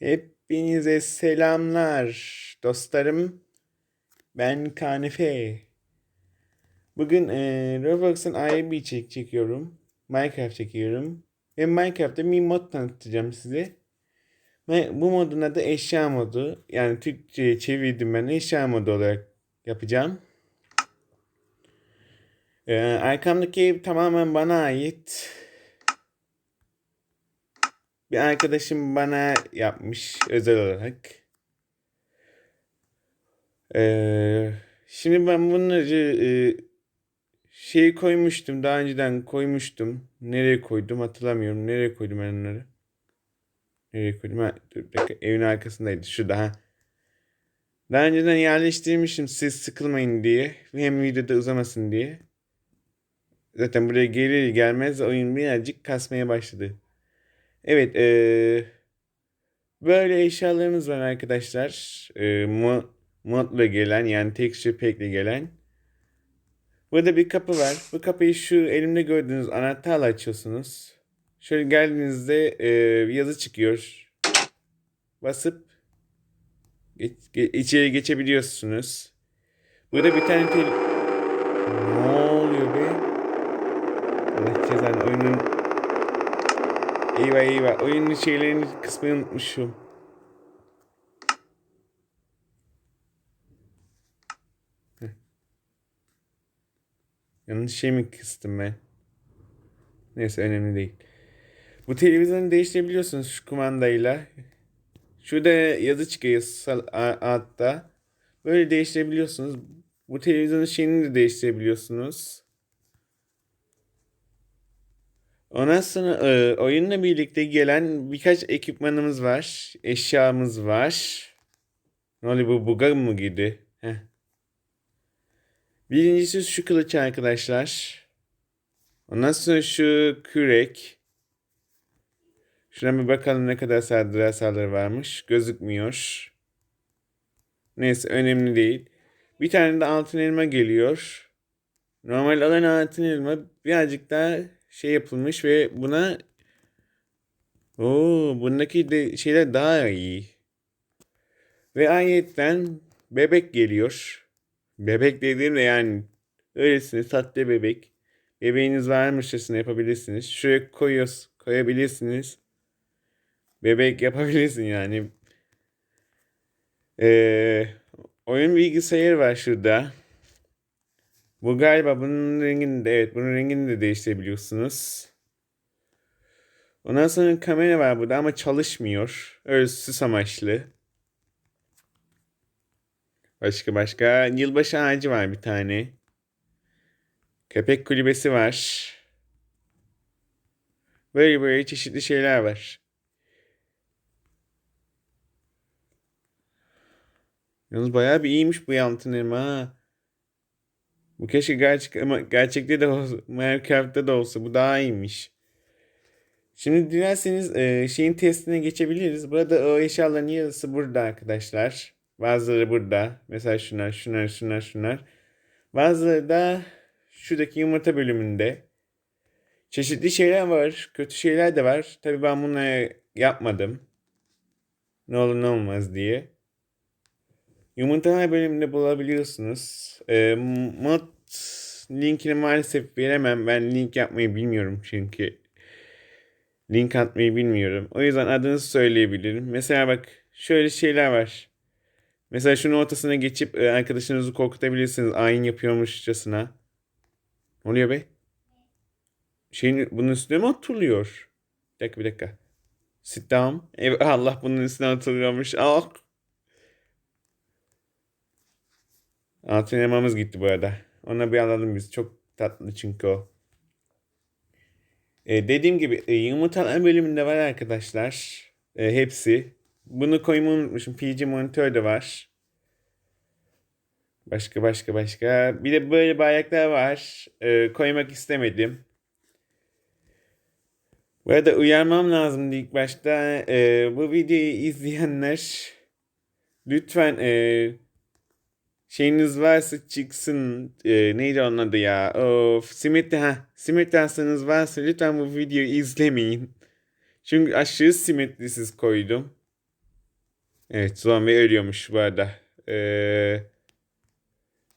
Hepinize selamlar dostlarım. Ben Kanefe. Bugün e, Roblox'un ayrı bir içerik çekiyorum. Minecraft çekiyorum. Ve Minecraft'ta bir mod tanıtacağım size. Bu modun adı eşya modu. Yani Türkçe'ye çevirdim ben eşya modu olarak yapacağım. E, arkamdaki tamamen bana ait. Bir arkadaşım bana yapmış özel olarak. Ee, şimdi ben bunları e, şey koymuştum. Daha önceden koymuştum. Nereye koydum hatırlamıyorum. Nereye koydum ben onları? Nereye koydum? Ha, dur, dakika. Evin arkasındaydı. Şurada ha. Daha önceden yerleştirmişim siz sıkılmayın diye. Hem videoda uzamasın diye. Zaten buraya gelir gelmez oyun birazcık kasmaya başladı. Evet, eee, böyle eşyalarımız var arkadaşlar. Mo- modla gelen yani texture pack'le gelen. Burada bir kapı var. Bu kapıyı şu elimde gördüğünüz anahtarla açıyorsunuz. Şöyle geldiğinizde eee, yazı çıkıyor. Basıp geç- ge- içeri geçebiliyorsunuz. Burada bir tane tel... Ne oluyor be? Allah cezanı oyunun Eyvah eyvah. Oyunun şeylerini kısmayı unutmuşum. Heh. Yanlış şey mi kıstım ben? Neyse önemli değil. Bu televizyonu değiştirebiliyorsunuz şu kumandayla. Şurada yazı çıkıyor altta. Böyle değiştirebiliyorsunuz. Bu televizyonun şeyini de değiştirebiliyorsunuz. Ondan sonra e, oyunla birlikte gelen birkaç ekipmanımız var. Eşyamız var. Ne oluyor bu buga mı girdi? Heh. Birincisi şu kılıç arkadaşlar. Ondan sonra şu kürek. Şuna bir bakalım ne kadar saldırı hasarları varmış. Gözükmüyor. Neyse önemli değil. Bir tane de altın elma geliyor. Normal alan altın elma birazcık daha şey yapılmış ve buna Oo, bundaki de şeyler daha iyi. Ve ayetten bebek geliyor. Bebek dediğim de yani öylesine sahte bebek. Bebeğiniz varmışçasına yapabilirsiniz. Şuraya koyuyoruz, koyabilirsiniz. Bebek yapabilirsin yani. Ee, oyun bilgisayarı var şurada. Bu galiba bunun rengini de evet bunun rengini de değiştirebiliyorsunuz. Ondan sonra kamera var burada ama çalışmıyor. Öyle süs amaçlı. Başka başka yılbaşı ağacı var bir tane. Köpek kulübesi var. Böyle böyle çeşitli şeyler var. Yalnız bayağı bir iyiymiş bu elma ha. Bu keşke gerçek ama gerçekte de olsa, Minecraft'ta da olsa bu daha iyiymiş. Şimdi dilerseniz e, şeyin testine geçebiliriz. Burada o eşyaların yarısı burada arkadaşlar. Bazıları burada. Mesela şunlar, şunlar, şunlar, şunlar. Bazıları da şuradaki yumurta bölümünde. Çeşitli şeyler var. Kötü şeyler de var. Tabii ben bunları yapmadım. Ne olur ne olmaz diye. Yumurtalar bölümünde bulabiliyorsunuz. Ee, mod linkini maalesef veremem. Ben link yapmayı bilmiyorum çünkü. Link atmayı bilmiyorum. O yüzden adını söyleyebilirim. Mesela bak şöyle şeyler var. Mesela şunun ortasına geçip e, arkadaşınızı korkutabilirsiniz. Ayin yapıyormuşçasına. Ne oluyor be? Şeyin bunun üstüne mi oturuluyor? Bir dakika bir dakika. Sit down. Allah bunun üstüne oturuyormuş. Ah. Altın elmamız gitti bu arada. Ona bir alalım biz. Çok tatlı çünkü o. E, dediğim gibi e, yumurtalar bölümünde var arkadaşlar. E, hepsi. Bunu koymayı unutmuşum. PG monitör de var. Başka başka başka. Bir de böyle bayraklar var. E, koymak istemedim. Bu arada uyarmam lazım ilk başta. E, bu videoyu izleyenler lütfen e, şeyiniz varsa çıksın. E, neydi onun adı ya? Of, simit ha. Simit hastanız varsa lütfen bu videoyu izlemeyin. Çünkü aşırı simetrisiz koydum. Evet zombi ölüyormuş bu arada. Ee,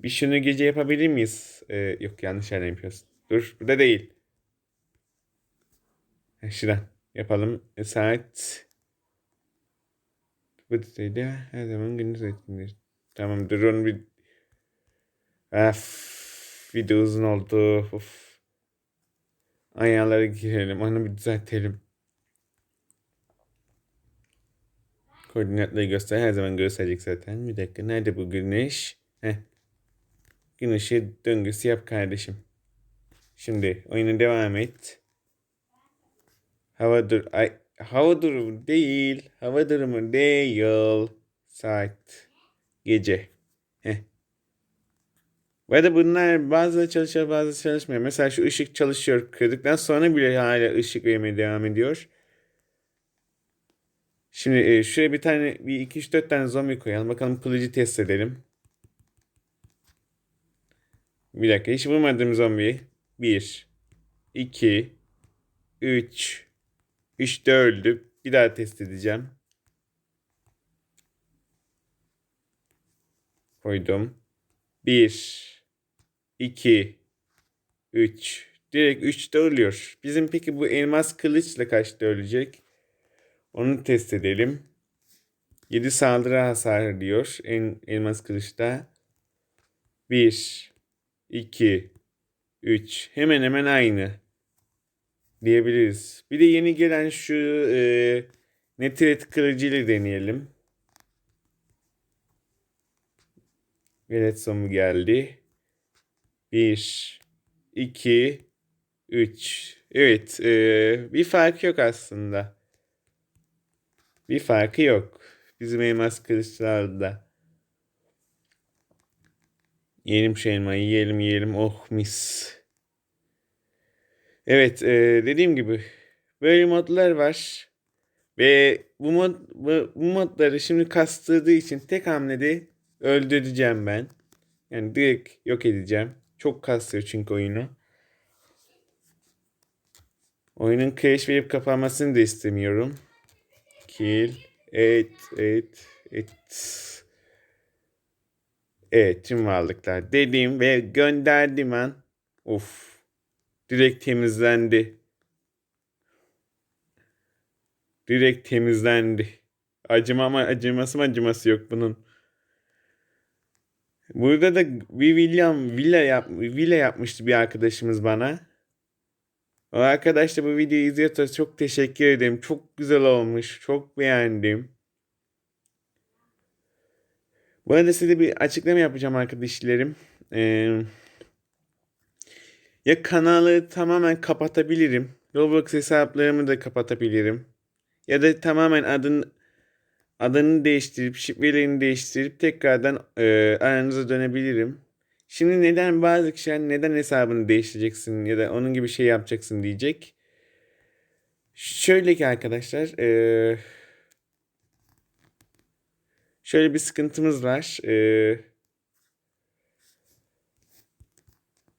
bir şunu gece yapabilir miyiz? Ee, yok yanlış yerden yapıyoruz. Dur burada değil. Şuradan yapalım. E, saat bu düzeyde her zaman gündüz etkindir. Tamam dur onu bir Of, video uzun oldu. Of. Ayarlara girelim. Onu bir düzeltelim. Koordinatları göster. Her zaman gösterecek zaten. Bir dakika. Nerede bu güneş? Heh. Güneşi döngüsü yap kardeşim. Şimdi oyuna devam et. Hava dur ay hava durumu değil. Hava durumu değil. Saat. Gece. Heh. Bu arada bunlar bazıları çalışıyor bazıları çalışmıyor. Mesela şu ışık çalışıyor. Kırdıktan sonra bile hala ışık vermeye devam ediyor. Şimdi e, şuraya bir tane bir iki üç dört tane zombi koyalım. Bakalım kılıcı test edelim. Bir dakika hiç vurmadım zombiyi. Bir, iki, üç, üç de öldü. Bir daha test edeceğim. Koydum. Bir, iki, üç. Direkt üçte ölüyor. Bizim peki bu elmas kılıçla kaçta ölecek? Onu test edelim. 7 saldırı hasarı diyor en elmas kılıçta. 1 2 3 hemen hemen aynı diyebiliriz. Bir de yeni gelen şu e, Netret kılıcıyla deneyelim. Sonu geldi. 1 2 3 Evet e, bir fark yok aslında. Bir farkı yok. Bizim elmas kılıçlarda. Yiyelim şu elmayı yiyelim yiyelim. Oh mis. Evet e, dediğim gibi böyle modlar var. Ve bu, mod, bu, bu modları şimdi kastırdığı için tek hamlede öldüreceğim ben. Yani direkt yok edeceğim. Çok kastıyor çünkü oyunu. Oyunun crash verip kapanmasını da istemiyorum. Kill. Evet, evet, evet. Evet, tüm varlıklar dediğim ve gönderdim an. Of. Direkt temizlendi. Direkt temizlendi. Acıma ama acıması mı acıması yok bunun. Burada da bir William villa yap villa yapmıştı bir arkadaşımız bana. O arkadaş da bu videoyu izliyorsa çok teşekkür ederim. Çok güzel olmuş. Çok beğendim. Bu arada size bir açıklama yapacağım arkadaşlarım. Ee, ya kanalı tamamen kapatabilirim. Roblox hesaplarımı da kapatabilirim. Ya da tamamen adın adını değiştirip şifrelerini değiştirip tekrardan e, aranıza dönebilirim. Şimdi neden bazı kişiler neden hesabını değiştireceksin ya da onun gibi şey yapacaksın diyecek. Şöyle ki arkadaşlar eee, şöyle bir sıkıntımız var. Eee,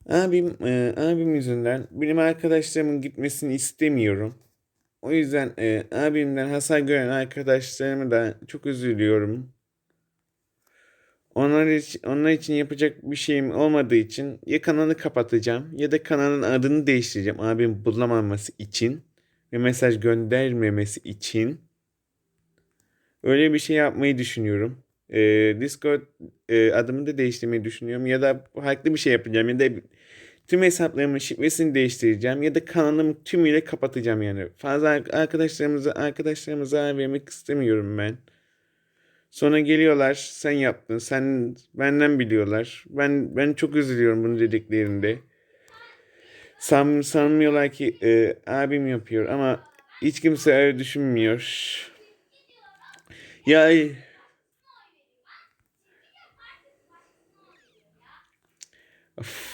abim eee, abim yüzünden benim arkadaşlarımın gitmesini istemiyorum. O yüzden eee, abimden hasar gören arkadaşlarımı da çok üzülüyorum. Onlar için, onlar için yapacak bir şeyim olmadığı için ya kanalı kapatacağım ya da kanalın adını değiştireceğim abim bulamaması için ve mesaj göndermemesi için. Öyle bir şey yapmayı düşünüyorum. Ee, Discord e, adımı da değiştirmeyi düşünüyorum ya da farklı bir şey yapacağım ya da tüm hesaplarımın şifresini değiştireceğim ya da kanalımı tümüyle kapatacağım yani. Fazla arkadaşlarımıza arkadaşlarımıza vermek istemiyorum ben. Sonra geliyorlar sen yaptın sen benden biliyorlar. Ben ben çok üzülüyorum bunu dediklerinde. San, sanmıyorlar ki e, abim yapıyor ama hiç kimse öyle düşünmüyor. Ya of,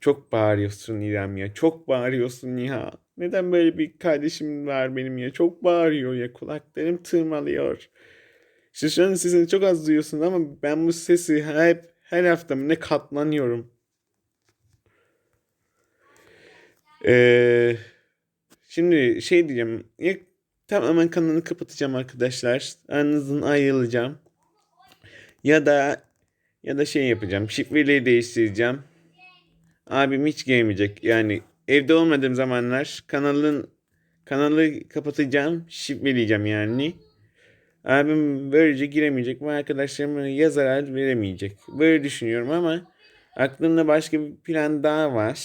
çok bağırıyorsun İrem ya. Çok bağırıyorsun ya. Neden böyle bir kardeşim var benim ya? Çok bağırıyor ya. Kulaklarım tırmalıyor. İşte şu an sesini çok az duyuyorsun ama ben bu sesi hep her hafta ne katlanıyorum. Ee, şimdi şey diyeceğim. Ya tamamen kanalını kapatacağım arkadaşlar. Aranızdan ayrılacağım. Ya da ya da şey yapacağım. Şifreleri değiştireceğim. Abim hiç gelmeyecek. Yani evde olmadığım zamanlar kanalın kanalı kapatacağım. Şifreleyeceğim yani. Abim böylece giremeyecek ve arkadaşlarıma ya zarar veremeyecek. Böyle düşünüyorum ama aklımda başka bir plan daha var.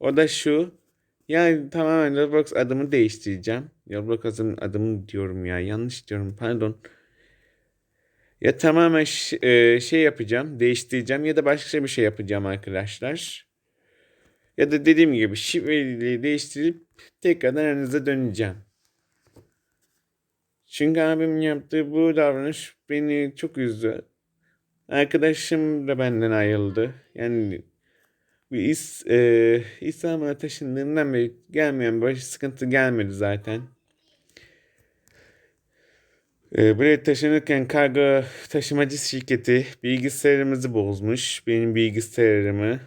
O da şu. Yani tamamen Roblox adımı değiştireceğim. Roblox adımı, adımı diyorum ya. Yanlış diyorum pardon. Ya tamamen e, şey yapacağım. Değiştireceğim ya da başka bir şey yapacağım arkadaşlar. Ya da dediğim gibi şifreyi değiştirip tekrardan aranıza döneceğim. Çünkü abimin yaptığı bu davranış beni çok üzdü. Arkadaşım da benden ayrıldı. Yani bir İs, e, İstanbul'a taşındığımdan beri gelmeyen böyle sıkıntı gelmedi zaten. E, buraya taşınırken kargo taşımacı şirketi bilgisayarımızı bozmuş. Benim bilgisayarımı.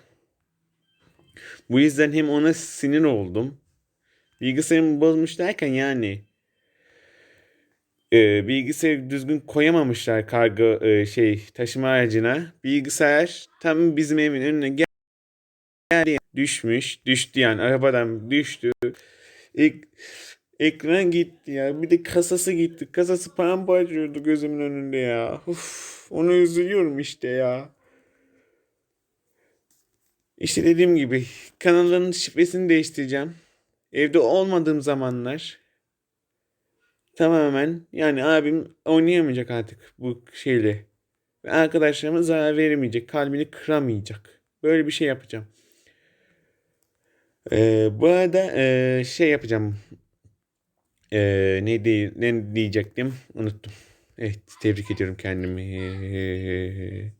Bu yüzden hem ona sinir oldum. Bilgisayarımı bozmuş derken yani e, bilgisayarı düzgün koyamamışlar kargo e, şey taşıma aracına. Bilgisayar tam bizim evin önüne gel geldi düşmüş. Düştü yani arabadan düştü. Ek, ekran gitti ya. Bir de kasası gitti. Kasası paramparça oldu gözümün önünde ya. Uf, onu üzülüyorum işte ya. İşte dediğim gibi kanalın şifresini değiştireceğim. Evde olmadığım zamanlar tamamen yani abim oynayamayacak artık bu şeyle. Ve arkadaşlarıma zarar veremeyecek. Kalbini kıramayacak. Böyle bir şey yapacağım. Ee, bu arada e, şey yapacağım. Ee, ne, diye- ne diyecektim? Unuttum. Evet tebrik ediyorum kendimi.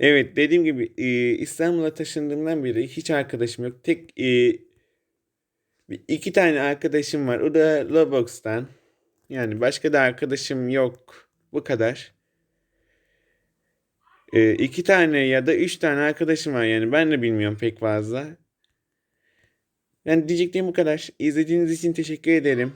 Evet dediğim gibi e, İstanbul'a taşındığımdan beri hiç arkadaşım yok. Tek e, iki tane arkadaşım var. O da Roblox'tan. Yani başka da arkadaşım yok. Bu kadar. E, iki tane ya da üç tane arkadaşım var yani ben de bilmiyorum pek fazla. Yani diyeceklerim bu kadar. İzlediğiniz için teşekkür ederim.